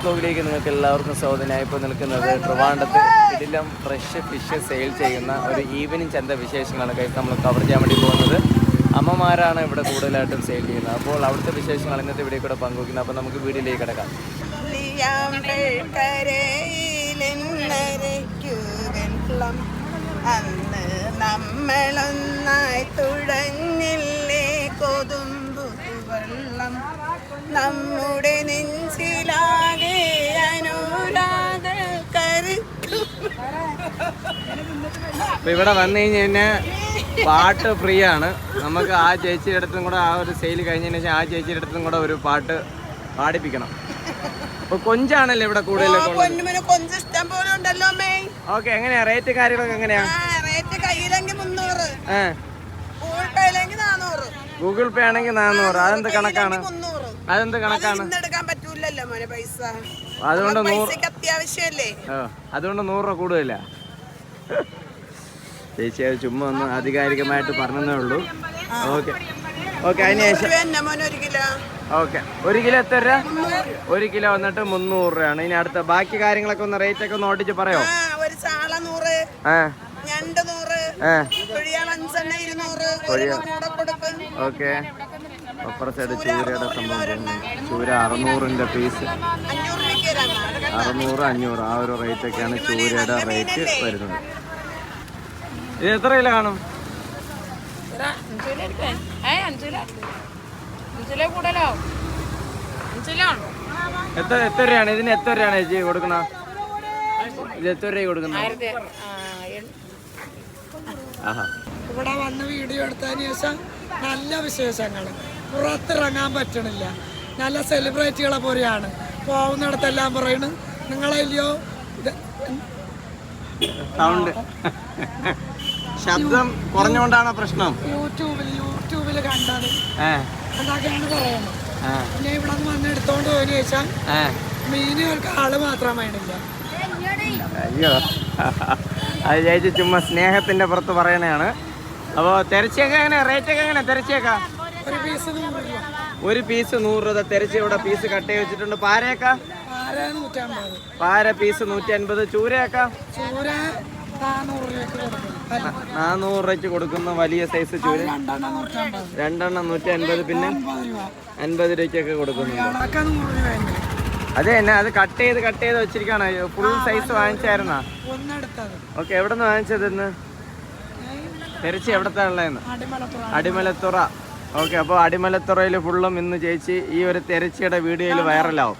ബ്ലോഗിലേക്ക് നിങ്ങൾക്ക് എല്ലാവർക്കും സ്വാഗതം. ഇപ്പോൾ നിൽക്കുന്നത് ട്രിവാണ്ടത്ത് ഇതിലും ഫ്രഷ് ഫിഷ് സെയിൽ ചെയ്യുന്ന ഒരു ഈവനിങ് ചന്ത വിശേഷങ്ങളാണ്. കഴിച്ച് നമ്മൾ കവർ ചെയ്യാൻ വേണ്ടി പോകുന്നത്. അമ്മമാരാണ് ഇവിടെ കൂടുതലായിട്ടും സെയിൽ ചെയ്യുന്നത്. അപ്പോൾ അവിടുത്തെ വിശേഷങ്ങൾ ഇന്നത്തെ വീഡിയോ കൂടെ പങ്കുവയ്ക്കുന്നത് അപ്പോൾ നമുക്ക് വീഡിയോയിലേക്ക് കിടക്കാം. നമ്മളൊന്നായി തുടങ്ങില്ലേ കൊതുമ്പു വെള്ളം നമ്മുടെ നെഞ്ചിലാകെ അപ്പോൾ ഇവിടെ വന്നു കഴിഞ്ഞ് കഴിഞ്ഞാൽ പാട്ട് ഫ്രീ ആണ് നമുക്ക് ആ ചേച്ചിയുടെ അടുത്തും കൂടെ ആ ഒരു സെയിൽ കഴിഞ്ഞതിന് ശേഷം ആ ചേച്ചിയുടെ അടുത്തും കൂടെ ഒരു പാട്ട് പാടിപ്പിക്കണം. അപ്പൊ കൊഞ്ചാണല്ലോ ഇവിടെ കൂടുതലൊക്കെ ഓക്കെ എങ്ങനെയാ? റേറ്റ് കാര്യങ്ങളൊക്കെ എങ്ങനെയാ? റേറ്റ് കയ്യിലെങ്കിൽ മുന്നൂറ്. ഗൂഗിൾ നാനൂറ് പേ ആണെങ്കിൽ നാന്നൂറ്. അതെന്ത് കണക്കാണ്? അതെന്ത് കണക്കാണ്? അതുകൊണ്ട് അതുകൊണ്ട് നൂറ് രൂപ കൂടുതല? ചേച്ചി അത് ചുമ്മാ ഒന്ന് ആധികാരികമായിട്ട് പറഞ്ഞതേ ഉള്ളൂ. ഓക്കെ. ഓക്കെ അതിന് ശേഷം മോനെ ഒരു കിലോ. ഓക്കെ. ഒരു കിലോ എത്ര രൂപ? ഒരു കിലോ വന്നിട്ട് മുന്നൂറ് രൂപയാണ്. ഇനി അടുത്ത ബാക്കി കാര്യങ്ങളൊക്കെ ഒന്ന് റേറ്റ് ഒക്കെ ഒന്ന് ഓടിച്ച് പറയോ? ഓക്കെ. അപ്പുറ സൈഡ് ചൂരയുടെ സംഭവം. ചൂര അറുന്നൂറിന്റെ പീസ്? അറുന്നൂറ് അഞ്ഞൂറ് ആ ഒരു റേറ്റ് ഒക്കെയാണ് ചൂരയുടെ റേറ്റ് വരുന്നത്. ഇത് എത്ര കിലോ കാണും എത്ര എത്ര രൂപയാണ്? ഇതിന് എത്ര രൂപയാണ് ചേച്ചി കൊടുക്കണ? ഇത് എത്ര രൂപ കൊടുക്കുന്ന ആഹാ. ഇവിടെ വന്ന് വീഡിയോ എടുത്തതിന് ശേഷം നല്ല വിശേഷങ്ങൾ പുറത്തിറങ്ങാൻ പറ്റണില്ല. നല്ല സെലിബ്രിറ്റികളെ പോലെയാണ്. പോകുന്നിടത്തെല്ലാം പറയണ്. നിങ്ങളല്ലയോ സൗണ്ട് ശബ്ദം കുറഞ്ഞുകൊണ്ടാണോ പ്രശ്നം? യൂട്യൂബിൽ യൂട്യൂബിൽ കണ്ടത് പറയുന്നത് പിന്നെ ഇവിടെ വന്ന് എടുത്തോണ്ട് മീനുകൾക്ക് ആൾ മാത്രം വേണില്ല. അയ്യോ. അത് ചേച്ചി ചുമ്മാ സ്നേഹത്തിന്റെ പുറത്ത് പറയണതാണ് അപ്പോൾ തെരച്ചിയൊക്കെ എങ്ങനെ റേറ്റ് ഒക്കെ എങ്ങനെ തെരച്ചിയൊക്കെ? ഒരു പീസ് നൂറ് രൂപ. ഒരു പീസ് നൂറ് രൂപ തെരച്ചി ഇവിടെ പീസ് കട്ട് ചെയ്ത് വെച്ചിട്ടുണ്ട്. പാരയൊക്കെ പാര പീസ് നൂറ്റി അൻപത് ചൂരയൊക്കെ? ചൂര നാനൂറ് രൂപയ്ക്ക് കൊടുക്കുന്ന വലിയ സൈസ് ചൂര. രണ്ടെണ്ണം നൂറ്റി അൻപത് പിന്നെ അൻപത് രൂപയ്ക്കൊക്കെ കൊടുക്കുന്നുണ്ട്. രൂപയുണ്ട് അതെ തന്നെ. അത് കട്ട് ചെയ്ത് കട്ട് ചെയ്ത് വെച്ചിരിക്കുകയാണ്. ഫുൾ സൈസ് വാങ്ങിച്ചായിരുന്നാ? ഓക്കെ എവിടെ നിന്ന് വാങ്ങിച്ചത് ഇന്ന്? തെരച്ചി എവിടത്തെ ഉള്ളതെന്ന്? അടിമലത്തുറ. ഓക്കെ അപ്പോൾ അടിമലത്തുറയിൽ ഫുള്ളും ഇന്ന് ചേച്ചി ഈ ഒരു തെരച്ചിയുടെ വീഡിയോയിൽ വൈറലാവും